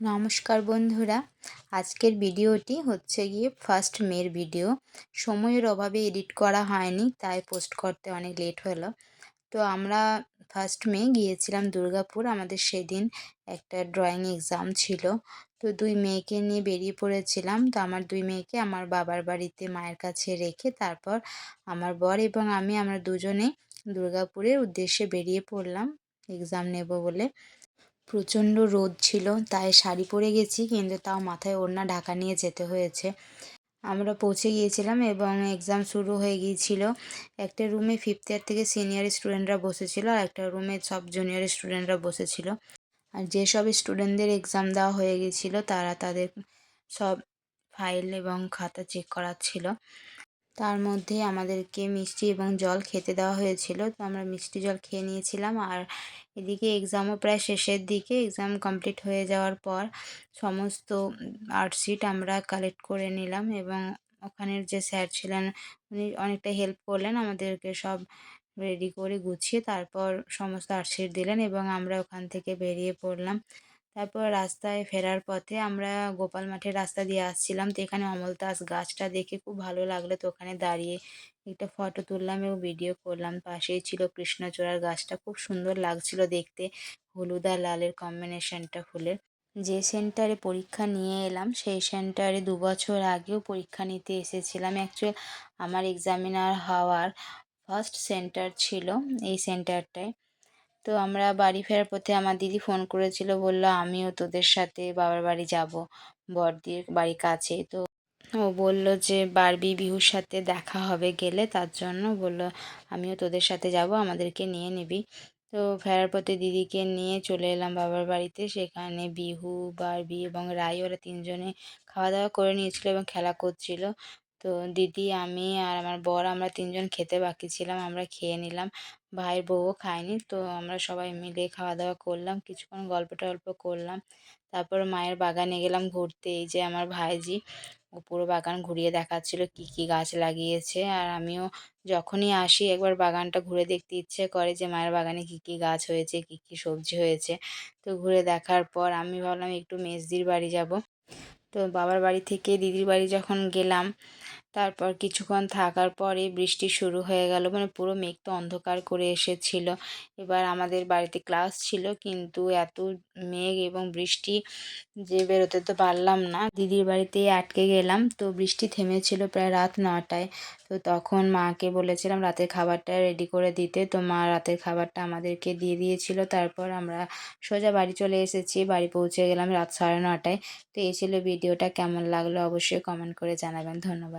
নমস্কার বন্ধুরা। আজকের ভিডিওটি হচ্ছে গিয়ে ফার্স্ট মের ভিডিও সময়ের অভাবে এডিট করা হয়নি, তাই পোস্ট করতে অনেক লেট হলো। তো আমরা ফার্স্ট মে গিয়েছিলাম দুর্গাপুর। আমাদের সেদিন একটা ড্রয়িং এক্সাম ছিল। তো দুই মেয়েকে নিয়ে বেরিয়ে পড়েছিলাম। তো আমার দুই মেয়েকে আমার বাবার বাড়িতে মায়ের কাছে রেখে তারপর আমার বর এবং আমি, আমরা দুজনে দুর্গাপুরের উদ্দেশ্যে বেরিয়ে পড়লাম। এক্সাম নেব বলে। প্রচণ্ড রোদ ছিল, তাই শাড়ি পরে গেছি, কিন্তু তাও মাথায় ওড়না ঢাকা নিয়ে যেতে হয়েছে। আমরা পৌঁছে গিয়েছিলাম এবং এক্সাম শুরু হয়ে গিয়েছিল। একটা রুমে ফিফথ ইয়ার থেকে সিনিয়র স্টুডেন্টরা বসেছিল আর একটা রুমে সব জুনিয়র স্টুডেন্টরা বসেছিল। আর যেসব স্টুডেন্টদের এক্সাম দেওয়া হয়ে গিয়েছিল, তারা তাদের সব ফাইল এবং খাতা চেক করাচ্ছিল। তার মধ্যে আমাদেরকে মিষ্টি এবং জল খেতে দেওয়া হয়েছিল। তো আমরা মিষ্টি জল খেয়ে নিয়েছিলাম আর এদিকে এক্সামও প্রায় শেষের দিকে এক্সাম কমপ্লিট হয়ে যাওয়ার পর সমস্ত আর্টশিট আমরা কালেক্ট করে নিলাম এবং ওখানের যে স্যার ছিলেন উনি অনেকটা হেল্প করলেন, আমাদেরকে সব রেডি করে গুছিয়ে তারপর সমস্ত আর্টশিট দিলেন এবং আমরা ওখান থেকে বেরিয়ে পড়লাম। তারপর রাস্তায় ফেরার পথে আমরা গোপাল মাঠের রাস্তা দিয়ে আসছিলাম। তো এখানে অমলতাস গাছটা দেখে খুব ভালো লাগল। তো ওখানে দাঁড়িয়ে একটা ফটো তুললাম এবং ভিডিও করলাম। পাশেই ছিল কৃষ্ণচূড়ার গাছটা। খুব সুন্দর লাগছিল দেখতে। হলুদ আর লালের কম্বিনেশনটা ফুলের। যে সেন্টারে পরীক্ষা নিয়ে এলাম, সেই সেন্টারে দু বছর আগেও পরীক্ষা নিতে এসেছিলাম। অ্যাকচুয়াল আমার এক্সামিনার হওয়ার ফার্স্ট সেন্টার ছিল এই সেন্টারটায় তো আমরা বাড়ি ফেরার পথে আমার দিদি ফোন করেছিল, বলল, আমিও তোদের সাথে বাবার বাড়ি যাব, বড়দির বাড়ি কাছে। তো ও বলল যে, বারবি বিহুর সাথে দেখা হবে গেলে, তার জন্য বলল, আমিও তোদের সাথে যাব, আমাদেরকে নিয়ে নিবি। তো ফেরার পথে দিদিকে নিয়ে চলে এলাম বাবার বাড়িতে। সেখানে বিহু, বারবি এবং রাই, ওরা তিনজনে খাওয়া দাওয়া করে নিয়েছিল এবং খেলা করছিল। তো দিদি, আমি আর আমার বর, আমরা তিনজন খেতে বাকি ছিলাম, আমরা খেয়ে নিলাম। ভাইয়ের বউও খায়নি। তো আমরা সবাই মিলে খাওয়া দাওয়া করলাম, কিছুক্ষণ গল্প টল্প করলাম। তারপর মায়ের বাগানে গেলাম ঘুরতে। এই যে আমার ভাইজি, ও পুরো বাগান ঘুরিয়ে দেখাচ্ছিল কি কি গাছ লাগিয়েছে। আর আমিও যখনই আসি, একবার বাগানটা ঘুরে দেখতে ইচ্ছে করে যে মায়ের বাগানে কি কি গাছ হয়েছে, কি কি সবজি হয়েছে। তো ঘুরে দেখার পর আমি ভাবলাম একটু মেজদির বাড়ি যাব। তো বাবার বাড়ি থেকে দিদির বাড়ি যখন গেলাম তারপর কিছুক্ষণ থাকার পরে বৃষ্টি শুরু হয়ে গেল। মানে পুরো মেঘ তো অন্ধকার করে এসেছিল। এবার আমাদের বাড়িতে ক্লাস ছিল, কিন্তু এত মেঘ এবং বৃষ্টি যে বেরোতে তো পারলাম না। দিদির বাড়িতেই আটকে গেলাম, তো বৃষ্টি থেমেছিল প্রায় রাত নটায়। তো তখন মাকে বলেছিলাম, রাতের খাবারটা রেডি করে দিতে। তো মা রাতের খাবারটা আমাদেরকে দিয়ে দিয়েছিল। তারপর আমরা সোজা বাড়ি চলে এসেছি। বাড়ি পৌঁছে গেলাম রাত সাড়ে নটায়। তো এই ছিল ভিডিওটা। কেমন লাগল অবশ্যই কমেন্ট করে জানাবেন। ধন্যবাদ।